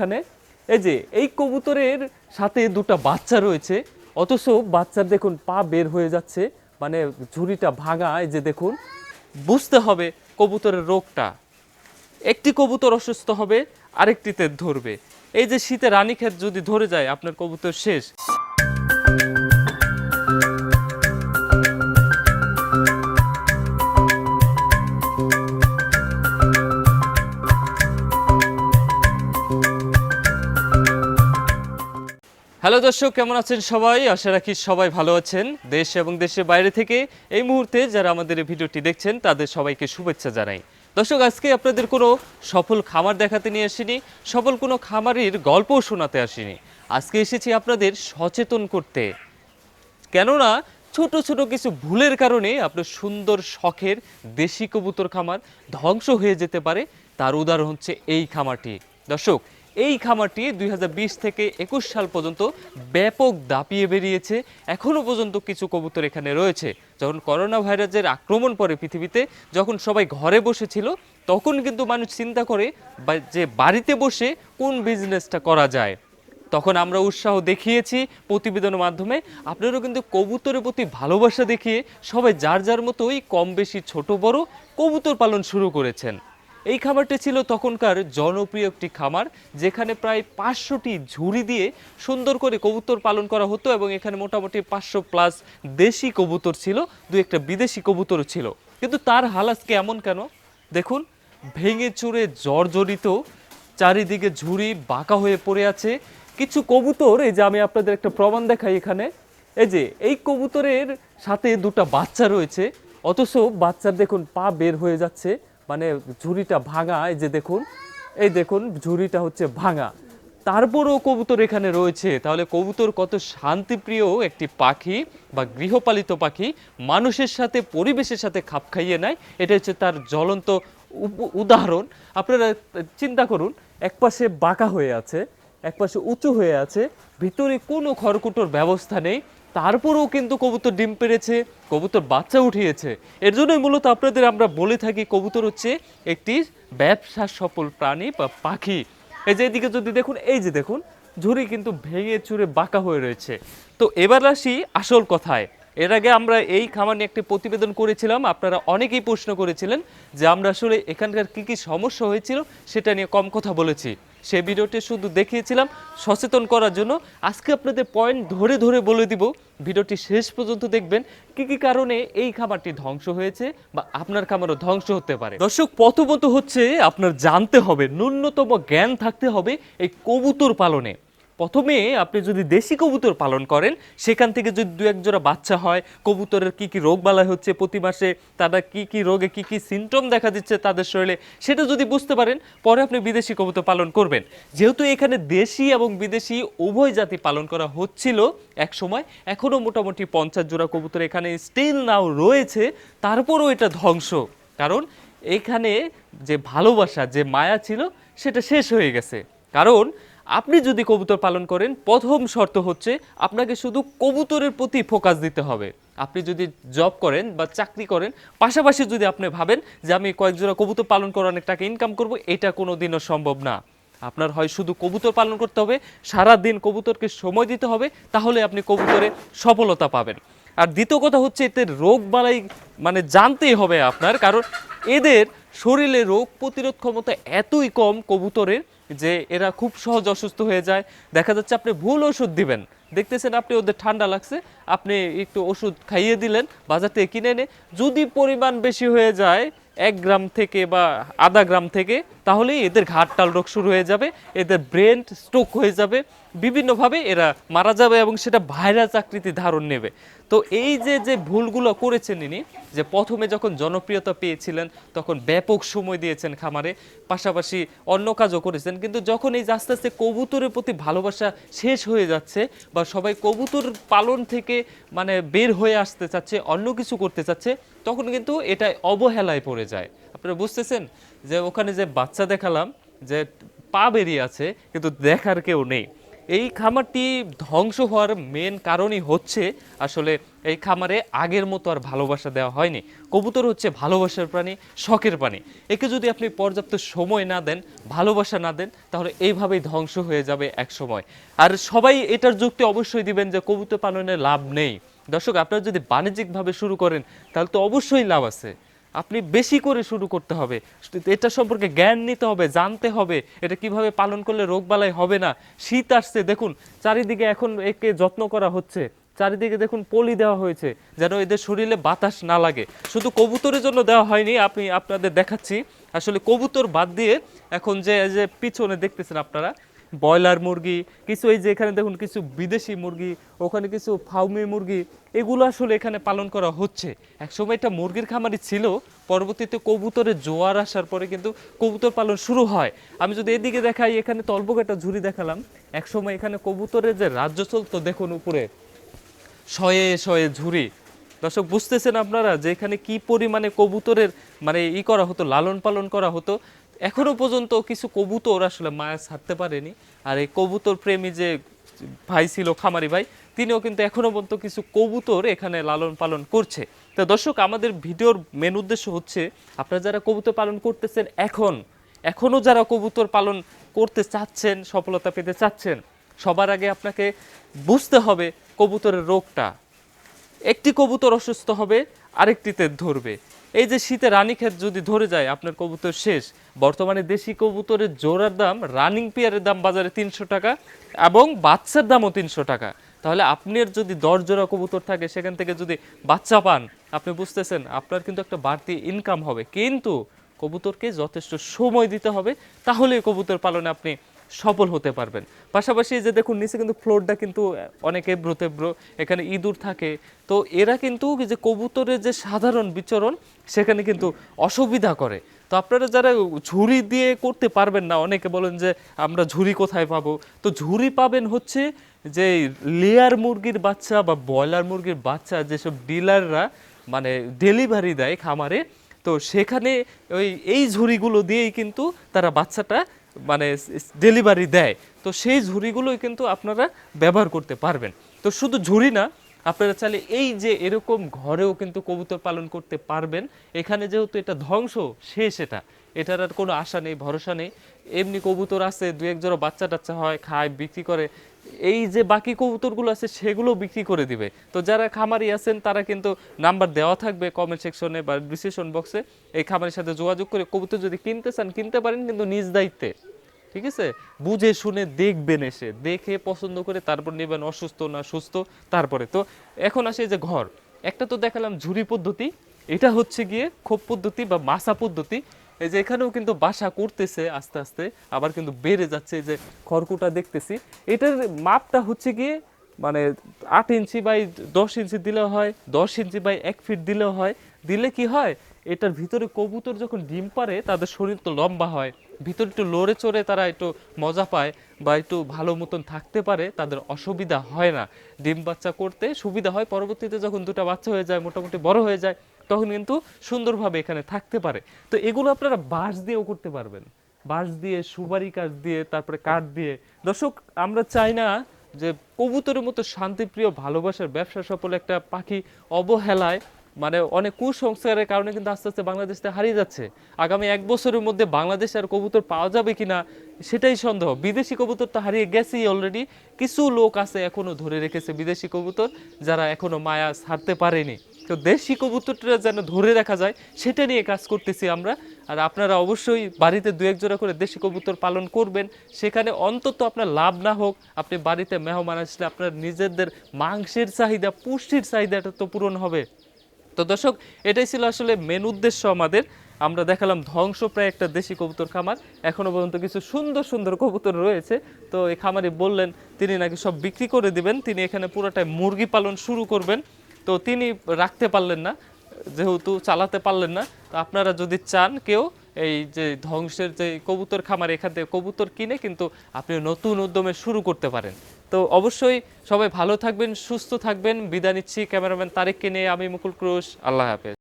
এখানে। এই যে, এই কবুতরের সাথে দুটো বাচ্চা রয়েছে। অথচ বাচ্চার দেখুন, পা বের হয়ে যাচ্ছে। মানে ঝুড়িটা ভাঙা, এই যে দেখুন। বুঝতে হবে কবুতরের রোগটা। একটি কবুতর অসুস্থ হবে, আরেকটিতে ধরবে। এই যে শীতে রানীক্ষেত যদি ধরে যায়, আপনার কবুতর শেষ। হ্যালো দর্শক, কেমন আছেন সবাই? আশা রাখি সবাই ভালো আছেন। দেশ এবং দেশের বাইরে থেকে এই মুহূর্তে যারা আমাদের এই ভিডিওটি দেখছেন, তাদের সবাইকে শুভেচ্ছা জানাই। দর্শক, আজকে আপনাদের কোনো সফল খামার দেখাতে নিয়ে আসিনি, সফল কোনো খামারের গল্পও শোনাতে আসিনি। আজকে এসেছি আপনাদের সচেতন করতে। কেননা, ছোট ছোট কিছু ভুলের কারণে আপনার সুন্দর শখের দেশি কবুতর খামার ধ্বংস হয়ে যেতে পারে। তার উদাহরণ হচ্ছে এই খামারটি। দর্শক এই খামারটি দুই হাজার বিশ থেকে একুশ সাল পর্যন্ত ব্যাপক দাপিয়ে বেরিয়েছে। এখনও পর্যন্ত কিছু কবুতর এখানে রয়েছে। যখন করোনা ভাইরাসের আক্রমণ পড়ে পৃথিবীতে যখন সবাই ঘরে বসেছিল, তখন কিন্তু মানুষ চিন্তা করে যে বাড়িতে বসে কোন বিজনেসটা করা যায়। তখন আমরা উৎসাহ দেখিয়েছি প্রতিবেদনের মাধ্যমে। আপনারাও কিন্তু কবুতরের প্রতি ভালোবাসা দেখিয়ে সবাই যার যার মতোই কম বেশি ছোট বড় কবুতর পালন শুরু করেছেন। এই খামারটি ছিল তখনকার জনপ্রিয় একটি খামার, যেখানে প্রায় পাঁচশোটি ঝুড়ি দিয়ে সুন্দর করে কবুতর পালন করা হতো এবং এখানে মোটামুটি পাঁচশো প্লাস দেশি কবুতর ছিল, দু একটা বিদেশি কবুতরও ছিল। কিন্তু তার হালাজকে এমন কেন? দেখুন, ভেঙে চুরে জর্জরিত চারিদিকে ঝুড়ি বাঁকা হয়ে পড়ে আছে। কিছু কবুতর, এই যে আমি আপনাদের একটা প্রমাণ দেখাই এখানে, এই যে, এই কবুতরের সাথে দুটো বাচ্চা রয়েছে, অথচ বাচ্চার দেখুন পা বের হয়ে যাচ্ছে। মানে ঝুড়িটা ভাঙা, এই যে দেখুন, এই দেখুন, ঝুড়িটা হচ্ছে ভাঙা। তারপরও কবুতর এখানে রয়েছে। তাহলে কবুতর কত শান্তিপ্রিয় একটি পাখি বা গৃহপালিত পাখি। মানুষের সাথে, পরিবেশের সাথে খাপ খাইয়ে নেয়। এটা হচ্ছে তার জ্বলন্ত উদাহরণ। আপনারা চিন্তা করুন একপাশে বাঁকা হয়ে আছে একপাশে উঁচু হয়ে আছে, ভিতরে কোনো খড়কুটোর ব্যবস্থা নেই। তারপরেও কিন্তু কবুতর ডিম পেড়েছে কবুতর বাচ্চা উঠিয়েছে। এর জন্যই মূলত আপনাদের আমরা বলে থাকি কবুতর হচ্ছে একটি ব্যবসা সফল প্রাণী বা পাখি। এই যে এদিকে যদি দেখুন, এই যে দেখুন, ঝুড়ি কিন্তু ভেঙে চুরে বাঁকা হয়ে রয়েছে। তো এবার আসি আসল কথায়। এর আগে আমরা এই খামার নিয়ে একটি প্রতিবেদন করেছিলাম, আপনারা অনেকেই প্রশ্ন করেছিলেন যে আমরা আসলে এখানকার কি কি সমস্যা হয়েছিল সেটা নিয়ে কম কথা বলেছি। সেই ভিডিওটি শুধু দেখিয়েছিলাম, সচেতন করার জন্য। আজকে আপনাদের পয়েন্ট ধরে ধরে বলে দিব, ভিডিওটি শেষ পর্যন্ত দেখবেন, কি কি কারণে এই খামারটি ধ্বংস হয়েছে বা আপনার খামারও ধ্বংস হতে পারে। দর্শক, প্রথমত হচ্ছে আপনার জানতে হবে, ন্যূনতম জ্ঞান থাকতে হবে এই কবুতর পালনে। প্রথমে আপনি যদি দেশি কবুতর পালন করেন, সেখান থেকে যদি দু এক জোড়া বাচ্চা হয়, কবুতরের কি কি রোগ বালাই হচ্ছে, প্রতি মাসে তারা কি কি রোগে কি কি সিমটম দেখা দিচ্ছে তাদের শরীরে, সেটা যদি বুঝতে পারেন, পরে আপনি বিদেশি কবুতর পালন করবেন। যেহেতু এখানে দেশি এবং বিদেশি উভয় জাতি পালন করা হচ্ছিল এক সময় এখনও মোটামুটি পঞ্চাশ জোড়া কবুতর এখানে স্টিল নাও রয়েছে, তারপরও এটা ধ্বংস। কারণ এখানে যে ভালোবাসা, যে মায়া ছিল, সেটা শেষ হয়ে গেছে। কারণ আপনি যদি কবুতর পালন করেন, প্রথম শর্ত হচ্ছে আপনাকে শুধু কবুতরের প্রতি ফোকাস দিতে হবে। আপনি যদি জব করেন বা চাকরি করেন, পাশাপাশি যদি আপনি ভাবেন যে আমি কয়েক জোড়া কবুতর পালন করে অনেক টাকা ইনকাম করব, এটা কোনো দিনও সম্ভব না। আপনার হয় শুধু কবুতর পালন করতে হবে সারা দিন কবুতরকে সময় দিতে হবে, তাহলে আপনি কবুতরে সফলতা পাবেন। আর দ্বিতীয় কথা হচ্ছে, এতে রোগ বালাই মানে জানতেই হবে আপনার, কারণ এদের শরীরে রোগ প্রতিরোধ ক্ষমতা এতই কম কবুতরের যে এরা খুব সহজ অসুস্থ হয়ে যায়। দেখা যাচ্ছে আপনি ভুল ওষুধ দিবেন। দেখতেছেন আপনি ওদের ঠান্ডা লাগছে, আপনি একটু ওষুধ খাইয়ে দিলেন, বাজার থেকে কিনে এনে, যদি পরিমাণ বেশি হয়ে যায়, এক গ্রাম থেকে বা আধা গ্রাম থেকে তাহলেই এদের ঘাটটাল রোগ শুরু হয়ে যাবে, এদের ব্রেন স্ট্রোক হয়ে যাবে, বিভিন্নভাবে এরা মারা যাবে এবং সেটা ভাইরাস আকৃতি ধারণ নেবে। তো এই যে যে ভুলগুলো করেছেন ইনি, যে প্রথমে যখন জনপ্রিয়তা পেয়েছিলেন, তখন ব্যাপক সময় দিয়েছেন খামারে, পাশাপাশি অন্য কাজও করেছেন, কিন্তু যখন এই আস্তে আস্তে কবুতরের প্রতি ভালোবাসা শেষ হয়ে যাচ্ছে বা সবাই কবুতর পালন থেকে মানে বের হয়ে আসতে চাচ্ছে, অন্য কিছু করতে চাচ্ছে, তখন কিন্তু এটা অবহেলায় পড়ে যায়। আপনারা বুঝতেছেন? যে ওখানে যে বাচ্চা দেখালাম, যে পা বেরিয়ে আছে, কিন্তু দেখার কেউ নেই। এই খামারটি ধ্বংস হওয়ার মেন কারণই হচ্ছে আসলে এই খামারে আগের মতো আর ভালোবাসা দেওয়া হয়নি। কবুতর হচ্ছে ভালোবাসার প্রাণী, শখের প্রাণী। একে যদি আপনি পর্যাপ্ত সময় না দেন, ভালোবাসা না দেন, তাহলে এইভাবেই ধ্বংস হয়ে যাবে এক সময়। আর সবাই এটার যুক্তি অবশ্যই দিবেন যে কবুতর পালনে লাভ নেই। দর্শক, আপনারা যদি বাণিজ্যিকভাবে শুরু করেন, তাহলে তো অবশ্যই লাভ আছে। আপনি বেশি করে শুরু করতে হবে। এটা সম্পর্কে জ্ঞান নিতে হবে, জানতে হবে, এটা কীভাবে পালন করলে রোগবালাই হবে না। শীত আসছে, দেখুন, চারিদিকে এখন একে যত্ন করা হচ্ছে। চারিদিকে দেখুন, পলি দেওয়া হয়েছে, যেন এদের শরীরে বাতাস না লাগে। শুধু কবুতরের জন্য দেওয়া হয়নি, আপনি আপনাদের দেখাচ্ছি। আসলে কবুতর বাদ দিয়ে এখন যে যে পিছনে দেখতেছেন আপনারা ব্রয়লার মুরগি, কিছু এই যে এখানে দেখুন, কিছু বিদেশি মুরগি, ওখানে কিছু ফাউমি মুরগি, এগুলো আসলে এখানে পালন করা হচ্ছে। একসময় এটা মুরগির খামারই ছিল, পরবর্তীতে কবুতরের জোয়ার আসার পরে কিন্তু কবুতর পালন শুরু হয়। আমি যদি এদিকে দেখাই, এখানে তলবক একটা ঝুড়ি দেখালাম, একসময় এখানে কবুতরের যে রাজ্য চলতো দেখুন উপরে, শয়ে শয়ে ঝুড়ি। দর্শক, বুঝতেছেন আপনারা যে এখানে কি পরিমাণে কবুতরের মানে ই করা হতো, লালন পালন করা হতো? এখনও পর্যন্ত কিছু কবুতর আসলে মায়া ছাড়তে পারেনি। আর এই কবুতর প্রেমী যে ভাই ছিল খামারি ভাই, তিনিও কিন্তু এখনও পর্যন্ত কিছু কবুতর এখানে লালন পালন করছে। তো দর্শক, আমাদের ভিডিওর মেন উদ্দেশ্য হচ্ছে, আপনারা যারা কবুতর পালন করতেছেন এখন, এখনও যারা কবুতর পালন করতে চাচ্ছেন, সফলতা পেতে চাচ্ছেন, সবার আগে আপনাকে বুঝতে হবে কবুতরের রোগটা। একটি কবুতর অসুস্থ হবে, আরেকটিতে ধরবে। এই যে শীতে রানীক্ষেত যদি ধরে যায়, আপনার কবুতর শেষ। বর্তমানে দেশি কবুতরের জোড়ার দাম রানিং পেয়ারের দাম বাজারে তিনশো টাকা এবং বাচ্চার দামও তিনশো টাকা। তাহলে আপনার যদি দশ জোড়া কবুতর থাকে, সেখান থেকে যদি বাচ্চা পান, আপনি বুঝতেছেন, আপনার কিন্তু একটা বাড়তি ইনকাম হবে। কিন্তু কবুতরকে যথেষ্ট সময় দিতে হবে তাহলে কবুতর পালনে আপনি সফল হতে পারবেন। পাশাপাশি যে দেখুন, নিচে কিন্তু ফ্লোরটা কিন্তু অনেক এব্রো তেব্রো এখানে ইঁদুর থাকে। তো এরা কিন্তু যে কবুতরের যে সাধারণ বিচরণ, সেখানে কিন্তু অসুবিধা করে। তো আপনারা যারা ঝুড়ি দিয়ে করতে পারবেন না, অনেকে বলেন যে আমরা ঝুড়ি কোথায় পাবো? তো ঝুড়ি পাবেন হচ্ছে যে লেয়ার মুরগির বাচ্চা বা ব্রয়লার মুরগির বাচ্চা যেসব ডিলাররা মানে ডেলিভারি দেয় খামারে, তো সেখানে ওই, এই ঝুড়িগুলো দিয়েই কিন্তু তারা বাচ্চাটা মানে ডেলিভারি দেয়। তো সেই ঝুড়িগুলোই কিন্তু আপনারা ব্যবহার করতে পারবেন। তো শুধু ঝুড়ি না, আপনারা চাইলে এই যে এরকম ঘরেও কিন্তু কবুতর পালন করতে পারবেন। এখানে যেহেতু এটা ধ্বংস শেষ এটা এটার আর কোনো আশা নেই, ভরসা নেই। এমনি কবুতর আছে, দু এক জোড়া বাচ্চা টাচ্চা হয়, খায়, বিক্রি করে। এই যে বাকি কবুতরগুলো আছে সেগুলো বিক্রি করে দিবে। তো যারা খামারি আছেন, তারা কিন্তু নাম্বার দেওয়া থাকবে কমেন্ট সেকশনে বা ডিসক্রিপশন বক্সে এই খামারের সাথে যোগাযোগ করে কবুতর যদি কিনতে চান, কিনতে পারেন কিন্তু নিজ দায়িত্বে। ঠিক আছে? বুঝে শুনে দেখবেন এসে। দেখে পছন্দ করে তারপর নেবেন, অসুস্থ না সুস্থ, তারপরে। তো এখন আসে যে ঘর। একটা তো দেখালাম ঝুরি পদ্ধতি। এটা হচ্ছে গিয়ে খোপ পদ্ধতি বা মাসা পদ্ধতি। এই যে এখানেও কিন্তু বাসা করতেছে আস্তে আস্তে, আবার কিন্তু বেড়ে যাচ্ছে এই যে খড়কুটা দেখতেছি। এটার মাপটা হচ্ছে গিয়ে মানে আট ইঞ্চি বাই দশ ইঞ্চি দিলেও হয়, দশ ইঞ্চি বাই এক ফিট দিলেও হয়। দিলে কি হয়? এটার ভিতরে কবুতর যখন ডিম পারে, তাদের শরীর তো লম্বা হয়। ভিতরে একটু লড়ে চড়ে তারা একটু মজা পায় বা একটু ভালো মতন থাকতে পারে, তাদের অসুবিধা হয় না। ডিম বাচ্চা করতে সুবিধা হয়, পরবর্তীতে যখন দুটো বাচ্চা হয়ে যায়, মোটামুটি বড় হয়ে যায় তখন কিন্তু সুন্দরভাবে এখানে থাকতে পারে। তো এগুলো আপনারা বাঁশ দিয়েও করতে পারবেন। বাঁশ দিয়ে, সুপারি কাঠ দিয়ে, তারপরে কাঠ দিয়ে। দর্শক, আমরা চাই না যে কবুতরের মতো শান্তিপ্রিয়, ভালোবাসার ব্যবসা সফল একটা পাখি অবহেলায় মানে অনেক কুসংস্কারের কারণে কিন্তু আস্তে আস্তে বাংলাদেশ থেকে হারিয়ে যাচ্ছে। আগামী এক বছরের মধ্যে বাংলাদেশে আর কবুতর পাওয়া যাবে কি না সেটাই সন্দেহ। বিদেশি কবুতর তো হারিয়ে গেছেই অলরেডি কিছু লোক আছে এখনও ধরে রেখেছে বিদেশি কবুতর, যারা এখনও মায়া ছাড়তে পারেনি। তো দেশি কবুতরটা যেন ধরে রাখা যায়, সেটা নিয়ে কাজ করতেছি আমরা। আর আপনারা অবশ্যই বাড়িতে দু এক জোড়া করে দেশি কবুতর পালন করবেন। সেখানে অন্তত আপনার লাভ না হোক, আপনি বাড়িতে মেহমান আসলে আপনার নিজেদের মাংসের চাহিদা, পুষ্টির চাহিদাটা তো পূরণ হবে। তো দর্শক, এটাই ছিল আসলে মেন উদ্দেশ্য আমাদের। আমরা দেখালাম ধ্বংসপ্রায় একটা দেশি কবুতর খামার। এখনও পর্যন্ত কিছু সুন্দর সুন্দর কবুতর রয়েছে। তো এই খামারি বললেন, তিনি নাকি সব বিক্রি করে দিবেন। তিনি এখানে পুরোটাই মুরগি পালন শুরু করবেন। তো তিনি রাখতে পারলেন না, যেহেতু চালাতে পারলেন না, তো আপনারা যদি চান কেউ এই যে ধ্বংসের যে কবুতর খামার, এখান থেকে কবুতর কিনে কিন্তু আপনি নতুন উদ্যমে শুরু করতে পারেন। তো অবশ্যই সবাই ভালো থাকবেন, সুস্থ থাকবেন। বিদায় নিচ্ছি, ক্যামেরাম্যান তারেককে নিয়ে আমি মুকুল ক্রোশ। আল্লাহ হাফেজ।